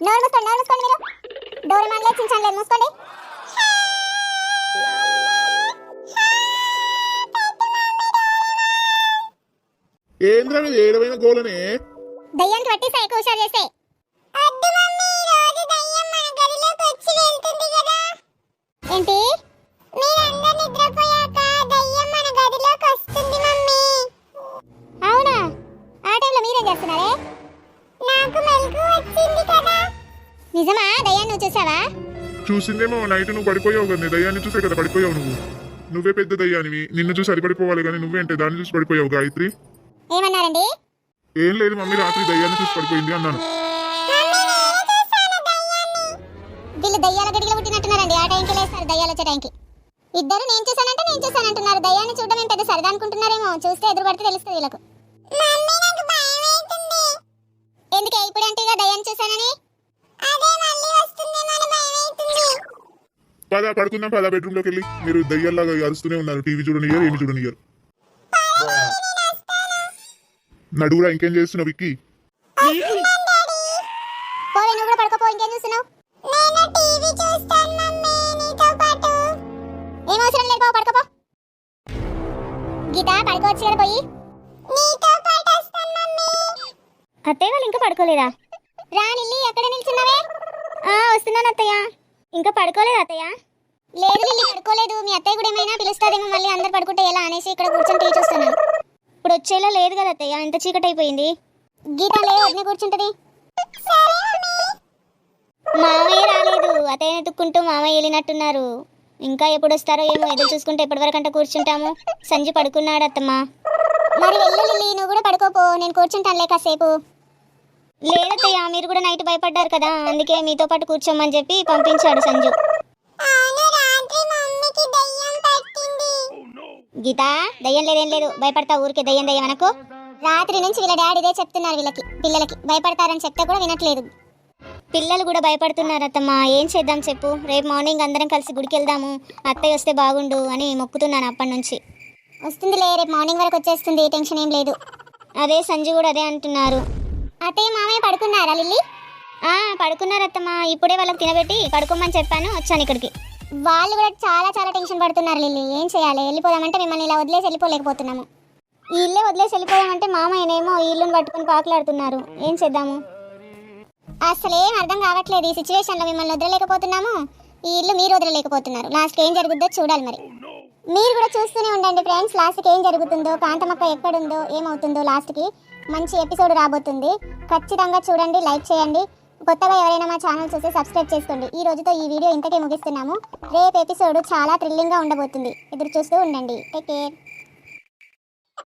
మూసుకోండి నోరు మూసుకోండి మీరు. డోరేమాన్ లేదు చించాన్ లేదు మూసుకోండి. ఏంద్రా ఇది ఏడవైన గోలనే దయ్యానికి పట్టిస్తా ఎక్కువ హుషారు చేస్తే ఏంటి నువ్వు చూసావా? చూసిందేమో నైట్ నువ్వు పడిపోయావు కదా దయ్యాన్ని చూసే కదా పడిపోయావు నువ్వు. నువ్వే పెద్ద దయ్యానివి నిన్ను చూసి అడిపడిపోవాలి కానీ నువ్వేంటే దాన్ని చూసి పడిపోయావు గాయత్రి? ఏమన్నారండి? ఏం లేదు మమ్మీ రాత్రి దయ్యాన్ని చూసి పడిపోయింది అన్నాను. వీళ్ళు దయ్యాల గడిలో పుట్టినట్టున్నారండి ఆ టైంకి లేస్తారు దయ్యాలు వచ్చే టైంకి. ఇద్దరు నేను చూసానంటే నేను చూసానంటున్నారు దయ్యాన్ని చూడడం ఏం పెద్ద సరదా అనుకుంటున్నారేమో చూస్తే ఎదురు పడితే తెలుస్తుంది వీళ్ళకు. ఎందుకే ఇప్పుడు అంటే దయ్యాన్ని చూసానని పద పడుకుందాం పద బెడ్రూమ్లోకి వెళ్ళి. మీరు దయ్యాల్లాగా అరుస్తూనే ఉన్నారు. టీవీ చూడనియరు ఏమి చూడనియరు నడుగురా ఇంకేం చేస్తున్నావు విక్కీ? పోవే నువ్వు కూడా పడుకోపో ఇంకేం చూస్తున్నావు? నేను టీవీ చూస్తాను మమ్మీ నీతో పాటు. ఏం అవసరం లేదు పో పడుకోపో. గీత పడుకోవచ్చు కదా పోయి. నీతో పాటు వస్తాను మమ్మీ. అత్తయ్య వాళ్ళు ఇంకా పడుకోలేదా? రా నిల్లి ఎక్కడ నిల్చున్నావే? ఆ వస్తున్నాను అత్తయ్య. ఇంకా పడుకోలేదు అత్తయ్య? లేదు లిల్లీ పడుకోలేదు. మీ అత్తయ్య కూడా ఏమైనా పిలుస్తాదేమో మళ్ళీ అందరు పడుకుంటే ఎలా అనేసి ఇక్కడ కూర్చొని టీవీ చూస్తున్నాను. ఇప్పుడు వచ్చేలా లేదు కదా అత్తయ్య? ఇంత చీకటి అయిపోయింది. గీత లే వదిన కూర్చుంటది. మామయ్య రాలేదు. అతయ్య ఎత్తుక్కుంటూ మామయ్య వెళ్ళినట్టున్నారు. ఇంకా ఎప్పుడు వస్తారో ఏమో ఎదురు చూసుకుంటే ఎప్పటి వరకు అంటే కూర్చుంటాము. సంజు పడుకున్నాడు అత్తమ్మ మరి వెళ్ళు లిల్లీ నువ్వు కూడా పడుకోపో. నేను కూర్చుంటానులే కాసేపు. లేదత్తయ్య మీరు కూడా నైట్ భయపడ్డారు కదా అందుకే మీతో పాటు కూర్చోమని చెప్పి పంపించాడు సంజు. గీత దయ్యం లేదేం లేదు భయపడతా ఊరికే దయ్యం దయ్యం అనకు. రాత్రి నుంచి వీళ్ళ డాడీ ఇదే చెప్తున్నారు వీళ్ళకి పిల్లలకి. భయపడతారని చెప్తే కూడా వినట్లేదు. పిల్లలు కూడా భయపడుతున్నారు అత్తమ్మ ఏం చేద్దాం చెప్పు. రేపు మార్నింగ్ అందరం కలిసి గుడికి వెళ్దాము అత్తయ్య వస్తే బాగుండు అని మొక్కుతున్నాను అప్పటి నుంచి. వస్తుందిలే రేపు మార్నింగ్ వరకు వచ్చేస్తుంది టెన్షన్ ఏం లేదు. అదే సంజు కూడా అదే అంటున్నారు. అత్తయ్య మామయ్య పడుకున్నారా లిల్లీ? ఆ పడుకున్నారు అత్తమ్మ. ఇప్పుడే వాళ్ళకి తినబెట్టి పడుకోమని చెప్పాను వచ్చాను ఇక్కడికి. వాళ్ళు కూడా చాలా చాలా టెన్షన్ పడుతున్నారు లిల్లీ. ఏం చేయాలి? వెళ్ళిపోదామంటే మిమ్మల్ని ఇలా వదిలేసి వెళ్ళిపోలేకపోతున్నాము. ఈ ఇల్లే వదిలేసి వెళ్ళిపోదామంటే మామయ్యనేమో ఈ ఇల్లుని పట్టుకుని పాకులాడుతున్నారు. ఏం చేద్దాము? అసలు ఏం అర్థం కావట్లేదు ఈ సిచ్యువేషన్లో మిమ్మల్ని వదలలేకపోతున్నాము. ఈ ఇల్లు మీరు వదలలేకపోతున్నారు. లాస్ట్కి ఏం జరుగుతుందో చూడాలి మరి. మీరు కూడా చూస్తూనే ఉండండి ఫ్రెండ్స్. లాస్ట్కి ఏం జరుగుతుందో కాంతమక్క ఎక్కడుందో ఏమవుతుందో లాస్ట్కి. మంచి ఎపిసోడ్ రాబోతుంది. ఖచ్చితంగా చూడండి లైక్ చేయండి. కొత్తగా ఎవరైనా మా ఛానల్ చూసి సబ్స్క్రైబ్ చేసుకోండి. ఈ రోజుతో ఈ వీడియో ఇంతకే ముగిస్తున్నాము. రేపు ఎపిసోడ్ చాలా థ్రిల్లింగ్గా ఉండబోతుంది. ఎదురు చూస్తూ ఉండండి. Take care.